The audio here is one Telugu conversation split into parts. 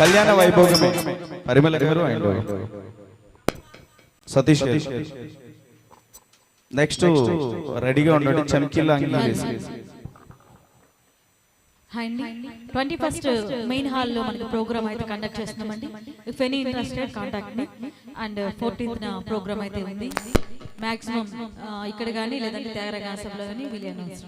కళ్యాణ వైభోగమే. పరిమళ గారు అండ్ సతీష్ గారు. నెక్స్ట్ రెడీగా ఉండండి చమ్కిల్ ట్వంటీ ఫస్ట్ మెయిన్ హాల్లో మనకి ప్రోగ్రామ్ అయితే కండక్ట్ చేస్తున్నామండి. If any interested contact me and fourteenth program అయితే ఉంది. మాక్సిమం ఇక్కడ కానీ లేదంటే త్యాగర గాసంలో కానీ వీళ్ళు అనౌన్స్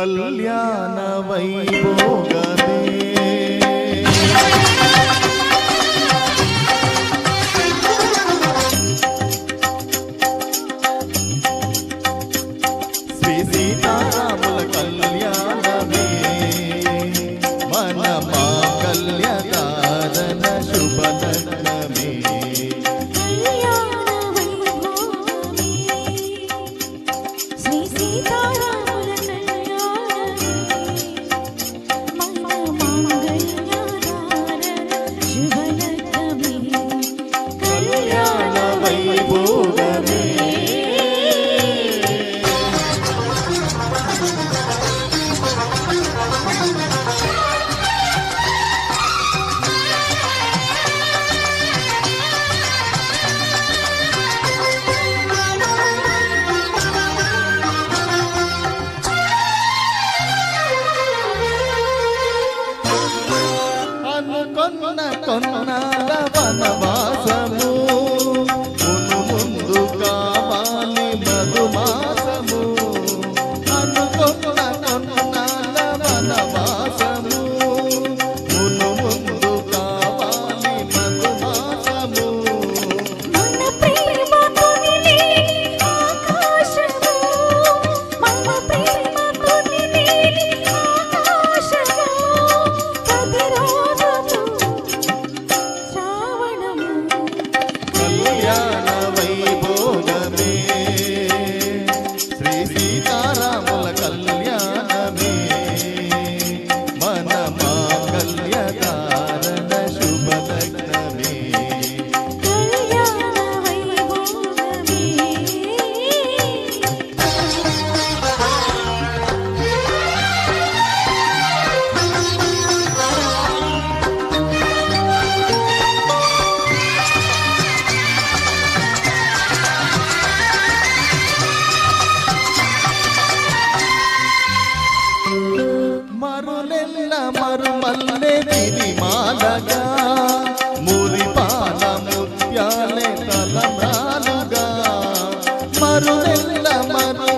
కళ్యాణ వైభోగమే శ్రీ సీతారాముల కళ్యాణమే. మన కళ్యాణ কন্যা మరులెల్ల మరుమల్లె విరిమాలగా మురిపాల ముత్యాలే తలమ్రాలుగా మరులెల్ల మరు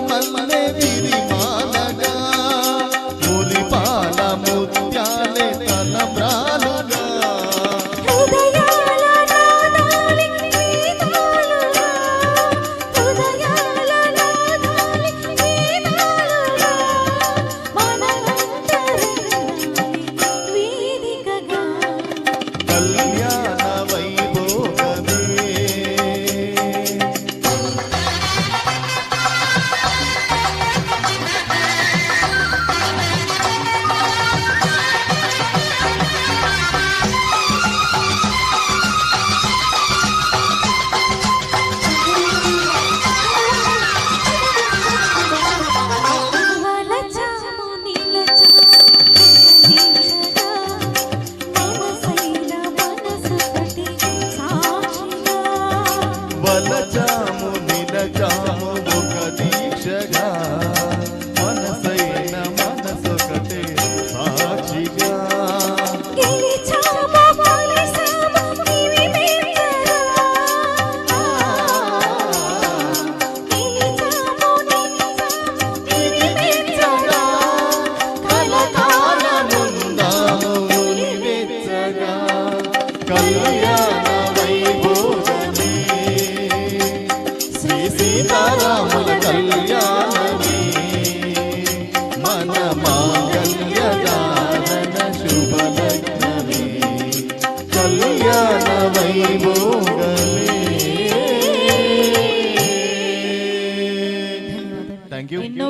థ్యాంక్ యూ ఎన్నో